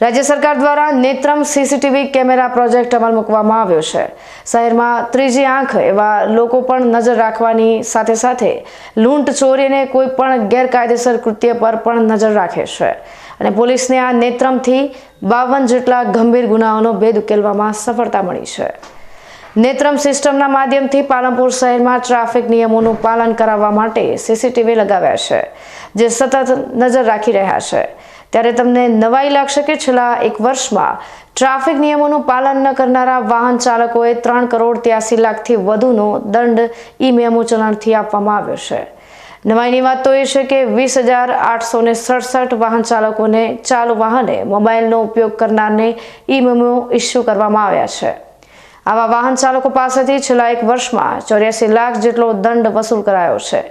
રાજ્ય સરકાર દ્વારા નેત્રમ સીસીટીવી કેમેરા પ્રોજેક્ટ અમલ મૂકવામાં આવ્યો છે. શહેરમાં ત્રીજી આંખ એવા લોકો પણ નજર રાખવાની સાથે સાથે લૂંટ ચોરી અને કોઈ પણ ગેરકાયદેસર કૃત્ય પર પણ નજર રાખે છે. અને પોલીસને આ નેત્રમથી બાવન જેટલા ગંભીર ગુનાઓનો ભેદ ઉકેલવામાં સફળતા મળી છે. નેત્રમ સિસ્ટમના માધ્યમથી પાલનપુર શહેરમાં ટ્રાફિક નિયમોનું પાલન કરાવવા માટે સીસીટીવી લગાવ્યા છે, જે સતત નજર રાખી રહ્યા છે. ત્યારે તમને નવાઈ લાગશે કે છેલ્લા એક વર્ષમાં ટ્રાફિક નિયમોનું પાલન ન કરનારા વાહન ચાલકોએ ત્રણ કરોડ ત્યાસી લાખથી વધુનો દંડ ઈ મેમો ચલણથી આપવામાં આવ્યો છે. નવાઈની વાત તો એ છે કે વીસ હજાર આઠસો ને સડસઠ વાહન ચાલકોને ચાલુ વાહને મોબાઈલનો ઉપયોગ કરનારને ઈ મેમો ઇસ્યુ કરવામાં આવ્યા છે. આવા વાહન ચાલકો પાસેથી છેલ્લા એક વર્ષમાં ચોર્યાસી લાખ જેટલો દંડ વસૂલ કરાયો છે.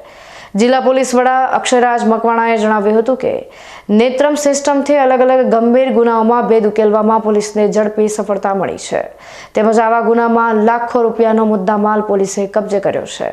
જિલ્લા પોલીસ વડા અક્ષયરાજ મકવાણાએ જણાવ્યું હતું કે, નેત્રમ સિસ્ટમથી અલગ અલગ ગંભીર ગુનાઓમાં ભેદ ઉકેલવામાં પોલીસને ઝડપી સફળતા મળી છે. તેમજ આવા ગુનામાં લાખો રૂપિયાનો મુદ્દામાલ પોલીસે કબજે કર્યો છે.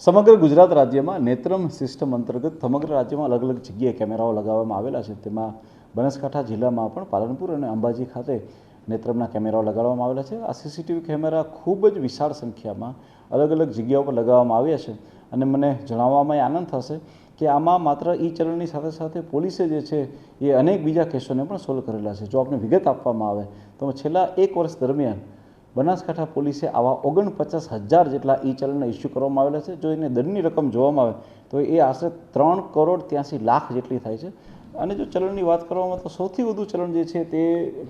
સમગ્ર ગુજરાત રાજ્યમાં નેત્રમ સિસ્ટમ અંતર્ગત સમગ્ર રાજ્યમાં અલગ અલગ જગ્યાએ કેમેરાઓ લગાવવામાં આવેલા છે. તેમાં બનાસકાંઠા જિલ્લામાં પણ પાલનપુર અને અંબાજી ખાતે નેત્રમના કેમેરાઓ લગાડવામાં આવેલા છે. આ સીસીટીવી કેમેરા ખૂબ જ વિશાળ સંખ્યામાં અલગ અલગ જગ્યાઓ પર લગાવવામાં આવ્યા છે અને મને જણાવવામાં આનંદ થશે કે આમાં માત્ર ઈ ચલણની સાથે સાથે પોલીસે જે છે એ અનેક બીજા કેસોને પણ સોલ્વ કરેલા છે. જો આપને વિગત આપવામાં આવે તો છેલ્લા એક વર્ષ દરમિયાન બનાસકાંઠા પોલીસે આવા ઓગણપચાસ હજાર જેટલા ઈ ચલણના ઇસ્યુ કરવામાં આવેલા છે. જો એને દંડની રકમ જોવામાં આવે તો એ આશરે ત્રણ કરોડ ત્યાંસી લાખ જેટલી થાય છે. અને જો ચલણની વાત કરવામાં તો સૌથી વધુ ચલણ જે છે તે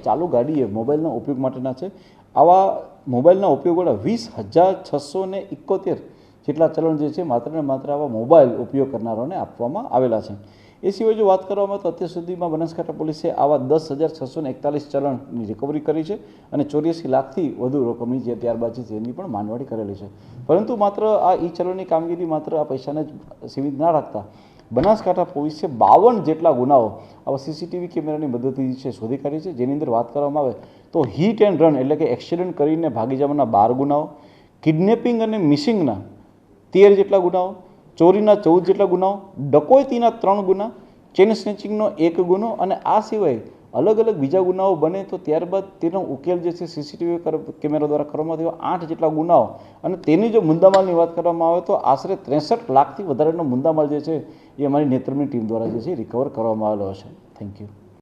ચાલુ ગાડીએ મોબાઈલના ઉપયોગ માટેના છે. આવા મોબાઈલના ઉપયોગવાળા વીસ હજાર છસો ને એકોતેર જેટલા ચલણ જે છે માત્ર ને માત્ર આવા મોબાઈલ ઉપયોગ કરનારાઓને આપવામાં આવેલા છે. એ સિવાય જો વાત કરવામાં તો અત્યાર સુધીમાં બનાસકાંઠા પોલીસે આવા દસ હજાર છસો ને એકતાલીસ ચલણની રિકવરી કરી છે અને ચોર્યાસી લાખથી વધુ રકમની જે ત્યારબાદ છે તેની પણ માંડવાડી કરેલી છે. પરંતુ માત્ર આ ઈ ચલણની કામગીરી માત્ર આ પૈસાને જ સીમિત ના રાખતા. બનાસકાંઠા પોલીસે બાવન જેટલા ગુનાઓ આવા સીસીટીવી કેમેરાની મદદથી છે શોધી કાઢી છે. જેની અંદર વાત કરવામાં આવે તો હિટ એન્ડ રન એટલે કે એક્સિડન્ટ કરીને ભાગી જવાના બાર ગુનાઓ, કિડનેપિંગ અને મિસિંગના તેર જેટલા ગુનાઓ, ચોરીના ચૌદ જેટલા ગુનાઓ, ડકોયતીના ત્રણ ગુના, ચેન સ્નેચિંગનો એક ગુનો અને આ સિવાય અલગ અલગ બીજા ગુનાઓ બને તો ત્યારબાદ તેનો ઉકેલ જે છે સીસીટીવી કેમેરા દ્વારા કરવામાં આવ્યો. આઠ જેટલા ગુનાઓ. અને તેની જો મુદ્દામાલની વાત કરવામાં આવે તો આશરે ત્રેસઠ લાખથી વધારેનો મુદ્દામાલ જે છે એ અમારી નેત્રમની ટીમ દ્વારા જે છે રિકવર કરવામાં આવેલો છે થેન્ક યુ